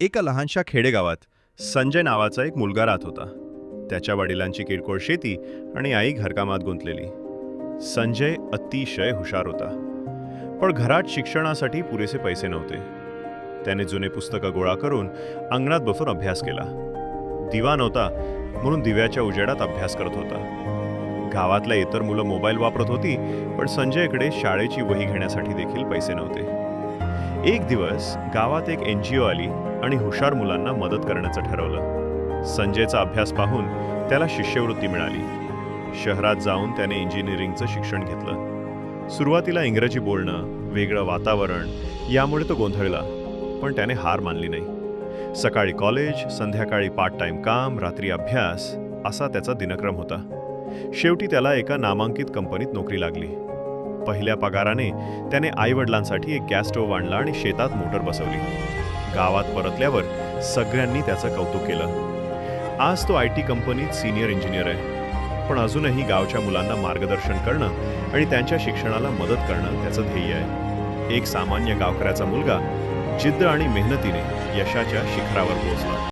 एका लहानशा खेडेगावात संजय नावाचा एक मुलगा राहत होता. त्याच्या वडिलांची किरकोळ शेती आणि आई घरकामात गुंतलेली. संजय अतिशय हुशार होता. पण घरात शिक्षणासाठी पुरेसे पैसे नव्हते. त्याने जुने पुस्तकं गोळा करून अंगणात बसून अभ्यास केला. दिवा नव्हता म्हणून दिव्याच्या उजेडात अभ्यास करत होता. गावातल्या इतर मुलं मोबाईल वापरत होती पण संजयकडे शाळेची वही घेण्यासाठी देखील पैसे नव्हते. एक दिवस गावात एक एन जी ओ आली आणि हुशार मुलांना मदत करण्याचं ठरवलं. संजयचा अभ्यास पाहून त्याला शिष्यवृत्ती मिळाली. शहरात जाऊन त्याने इंजिनिअरिंगचं शिक्षण घेतलं. सुरुवातीला इंग्रजी बोलणं वेगळं वातावरण यामुळे तो गोंधळला पण त्याने हार मानली नाही. सकाळी कॉलेज संध्याकाळी पार्ट टाइम काम रात्री अभ्यास असा त्याचा दिनक्रम होता. शेवटी त्याला एका नामांकित कंपनीत नोकरी लागली. पहिल्या पगाराने त्याने आईवडिलांसाठी एक गॅस स्टोव्ह आणला आणि शेतात मोटर बसवली. गावात परतल्यावर सगळ्यांनी त्याचं कौतुक केलं. आज तो आय टी कंपनीत सिनियर इंजिनियर आहे. पण अजूनही गावच्या मुलांना मार्गदर्शन करणं आणि त्यांच्या शिक्षणाला मदत करणं त्याचं ध्येय आहे. एक सामान्य गावकऱ्याचा मुलगा जिद्द आणि मेहनतीने यशाच्या शिखरावर पोहोचला.